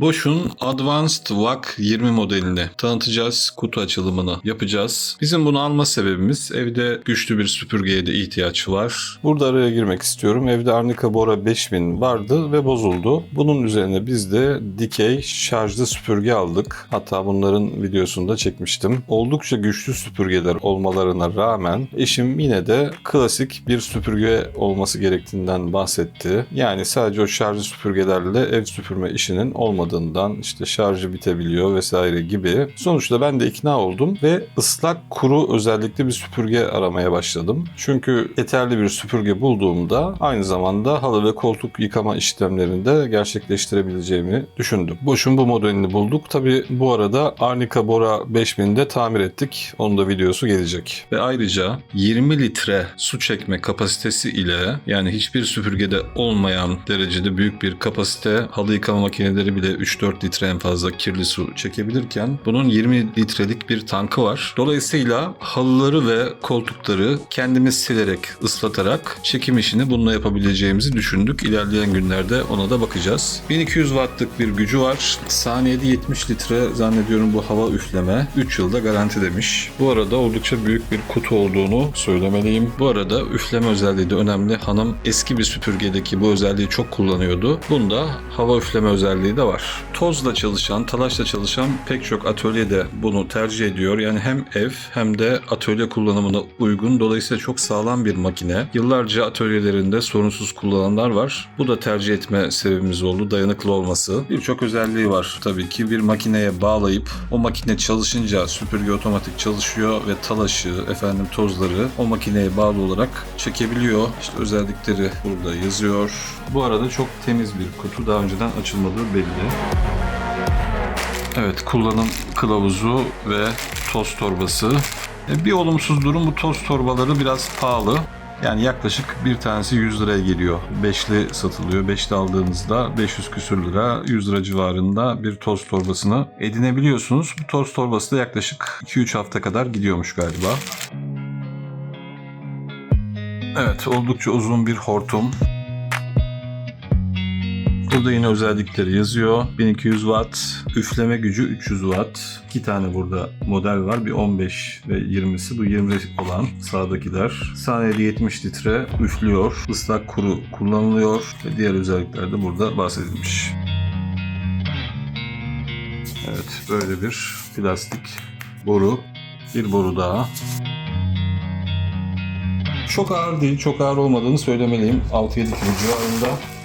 Bosch'un Advanced VAC 20 modelini tanıtacağız. Kutu açılımını yapacağız. Bizim bunu alma sebebimiz evde güçlü bir süpürgeye de ihtiyaç var. Burada araya girmek istiyorum. Evde Arnica Bora 5000 vardı ve bozuldu. Bunun üzerine biz de dikey şarjlı süpürge aldık. Hatta bunların videosunu da çekmiştim. Oldukça güçlü süpürgeler olmalarına rağmen eşim yine de klasik bir süpürge olması gerektiğinden bahsetti. Yani sadece o şarjlı süpürgelerle ev süpürme işinin olmadığından işte şarjı bitebiliyor vesaire gibi. Sonuçta ben de ikna oldum ve ıslak kuru özellikli bir süpürge aramaya başladım. Çünkü yeterli bir süpürge bulduğumda aynı zamanda halı ve koltuk yıkama işlemlerinde gerçekleştirebileceğimi düşündüm. Boş'un bu modelini bulduk. Tabi bu arada Arnica Bora 5000'de tamir ettik. Onun da videosu gelecek. Ve ayrıca 20 litre su çekme kapasitesi ile yani hiçbir süpürgede olmayan derecede büyük bir kapasite halı yıkama makineleri bile 3-4 litre en fazla kirli su çekebilirken bunun 20 litrelik bir tankı var. Dolayısıyla halıları ve koltukları kendimiz silerek, ıslatarak çekim işini bununla yapabileceğimizi düşündük. İlerleyen günlerde ona da bakacağız. 1200 wattlık bir gücü var. Saniyede 70 litre zannediyorum bu hava üfleme. 3 yılda garanti demiş. Bu arada oldukça büyük bir kutu olduğunu söylemeliyim. Bu arada üfleme özelliği de önemli. Hanım eski bir süpürgedeki bu özelliği çok kullanıyordu. Bunda hava üfleme özelliği de var. Tozla çalışan, talaşla çalışan pek çok atölyede bunu tercih ediyor. Yani hem ev hem de atölye kullanımına uygun. Dolayısıyla çok sağlam bir makine. Yıllarca atölyelerinde sorunsuz kullananlar var. Bu da tercih etme sebebimiz oldu. Dayanıklı olması. Birçok özelliği var tabii ki. Bir makineye bağlayıp o makine çalışınca süpürge otomatik çalışıyor ve talaşı, efendim tozları o makineye bağlı olarak çekebiliyor. İşte özellikleri burada yazıyor. Bu arada çok temiz bir kutu. Daha önceden açılmadığı belli. Evet, kullanım kılavuzu ve toz torbası. E, Bir olumsuz durum bu toz torbaları biraz pahalı. Yani yaklaşık bir tanesi 100 liraya geliyor. Beşli satılıyor. Beşli aldığınızda 500 küsür lira, 100 lira civarında bir toz torbasını edinebiliyorsunuz. Bu toz torbası da yaklaşık 2-3 hafta kadar gidiyormuş galiba. Evet, oldukça uzun bir hortum. Burada yine özellikleri yazıyor. 1200 watt, üfleme gücü 300 watt. İki tane burada model var. Bir 15 ve 20'si. Bu 20 olan sağdakiler. Saniyede 70 litre üflüyor. Islak kuru kullanılıyor. Ve diğer özellikler de burada bahsedilmiş. Evet böyle bir plastik boru. Bir boru daha. Çok ağır değil, çok ağır olmadığını söylemeliyim. 6-7 kilo civarında.